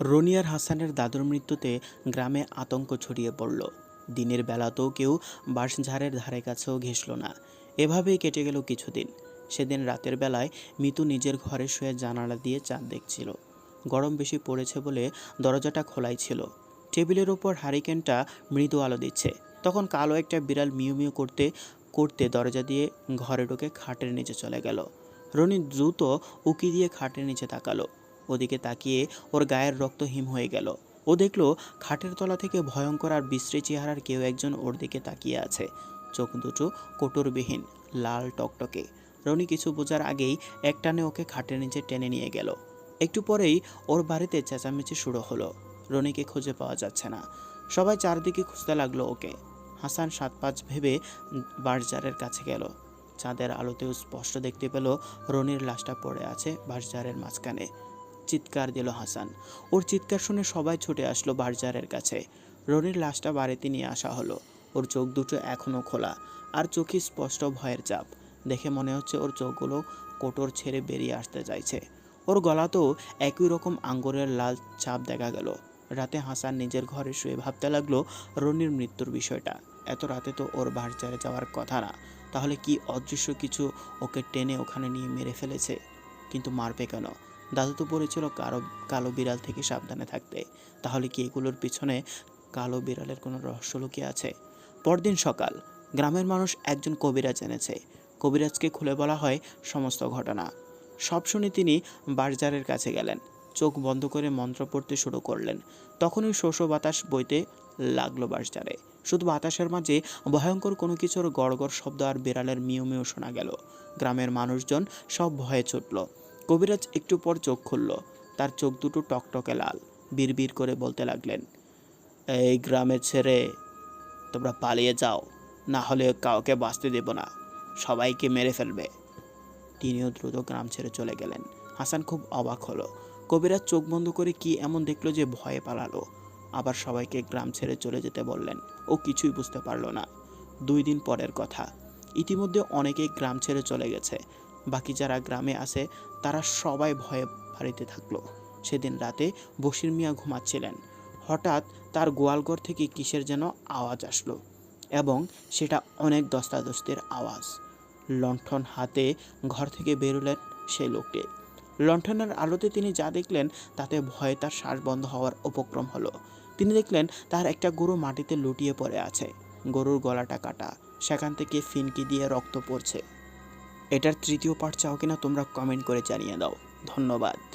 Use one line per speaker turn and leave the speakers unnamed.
রনিয়ার হাসানের দাদুর মৃত্যুতে গ্রামে আতঙ্ক ছড়িয়ে পড়ল। দিনের বেলাতেও কেউ বাঁশঝাড়ের ধারে কাছেও ঘেঁষল না। এভাবেই কেটে গেল কিছুদিন। সেদিন রাতের বেলায় মিতু নিজের ঘরে শুয়ে জানালা দিয়ে চাঁদ দেখছিল। গরম বেশি পড়েছে বলে দরজাটা খোলাই ছিল। টেবিলের ওপর হারিকেনটা মৃদু আলো দিচ্ছে। তখন কালো একটা বিড়াল মিউ মিউ করতে করতে দরজা দিয়ে ঘরে ঢুকে খাটের নিচে চলে গেল। রনি দ্রুত উকি দিয়ে খাটের নিচে তাকালো। ওদিকে তাকিয়ে ওর গায়ের রক্ত হিম হয়ে গেল। ও দেখল খাটের তলা থেকে ভয়ঙ্কর আর বিশ্রী চেহারার কেউ একজন ওর দিকে তাকিয়ে আছে। চোখ দুটো কোটরবিহীন, লাল টকটকে। রনি কিছু বোঝার আগেই একটানে ওকে খাটের নিচে টেনে নিয়ে গেল। একটু পরেই ওর বাড়িতে চেঁচামেচি শুরু হলো। রনিকে খুঁজে পাওয়া যাচ্ছে না। সবাই চারদিকে খুঁজতে লাগল ওকে। হাসান সাত পাঁচ ভেবে বাসজারের কাছে গেল। চাঁদের আলোতেও স্পষ্ট দেখতে পেল রনির লাশটা পড়ে আছে বাসজারের মাঝখানে। চিৎকার দিল হাসান। ওর চিৎকার শুনে সবাই ছুটে আসলো বারজারের কাছে। রনির লাশটা বাড়িতে নিয়ে আসা হলো। ওর চোখ দুটো এখনও খোলা আর চোখে স্পষ্ট ভয়ের চাপ। দেখে মনে হচ্ছে ওর চোখগুলো কোটর ছেড়ে বেরিয়ে আসতে চাইছে। ওর গলাতেও একই রকম আঙ্গুরের লাল চাপ দেখা গেল। রাতে হাসান নিজের ঘরে শুয়ে ভাবতে লাগল রনির মৃত্যুর বিষয়টা। এত রাতে তো ওর বারজারে যাওয়ার কথা না। তাহলে কি অদৃশ্য কিছু ওকে টেনে ওখানে নিয়ে মেরে ফেলেছে? কিন্তু মারবে কেন? দাদু তো বলেছিল কালো কালো বিড়াল থেকে সাবধানে থাকতে। তাহলে কি এগুলোর পিছনে কালো বিড়ালের কোনো রহস্য লুকিয়ে আছে? পরদিন সকাল, গ্রামের মানুষ একজন কবিরাজ এনেছে। কবিরাজকে খুলে বলা হয় সমস্ত ঘটনা। সব শুনে তিনি বারজারের কাছে গেলেন। চোখ বন্ধ করে মন্ত্র পড়তে শুরু করলেন। তখনই শোষ বাতাস বইতে লাগল বাসজারে শুধু বাতাসের মাঝে ভয়ঙ্কর কোনো কিছুর গড়গড় শব্দ আর বিড়ালের মিউ মিউ শোনা গেল। গ্রামের মানুষজন সব ভয়ে ছুটল। কবিরাজ একটু পর চোখ খুলল। তার চোখ দুটো টকটকে লাল। বিড়বিড় করে বলতে লাগলেন, এই গ্রামে ছেড়ে তোমরা পালিয়ে যাও। না হলে কাউকে বাঁচতে দেব না। সবাইকে মেরে ফেলবে। তিনিও দ্রুত গ্রাম ছেড়ে চলে গেলেন। হাসান খুব অবাক হলো। কবিরাজ চোখ বন্ধ করে কি এমন দেখল যে ভয়ে পালালো। আবার সবাইকে গ্রাম ছেড়ে চলে যেতে বললেন। ও কিছুই বুঝতে পারল না। দুই দিন পরের কথা। ইতিমধ্যে অনেকেই গ্রাম ছেড়ে চলে গেছে। বাকি যারা গ্রামে আছে, তারা সবাই ভয়ে বাড়িতে থাকল। সেদিন রাতে বশির মিয়া ঘুমাচ্ছিলেন। হঠাৎ তার গোয়ালঘর থেকে কিসের যেন আওয়াজ আসলো এবং সেটা অনেক দস্তাদস্তির আওয়াজ। লণ্ঠন হাতে ঘর থেকে বেরোলেন সেই লোকটি। লণ্ঠনের আলোতে তিনি যা দেখলেন, তাতে ভয়ে তার শ্বাস বন্ধ হওয়ার উপক্রম হলো। তিনি দেখলেন তার একটা গরু মাটিতে লুটিয়ে পড়ে আছে। গরুর গলাটা কাটা। সেখান থেকে ফিনকি দিয়ে রক্ত পড়ছে। এটার তৃতীয় পার্ট চাও কিনা তোমরা কমেন্ট করে জানিয়ে দাও। ধন্যবাদ।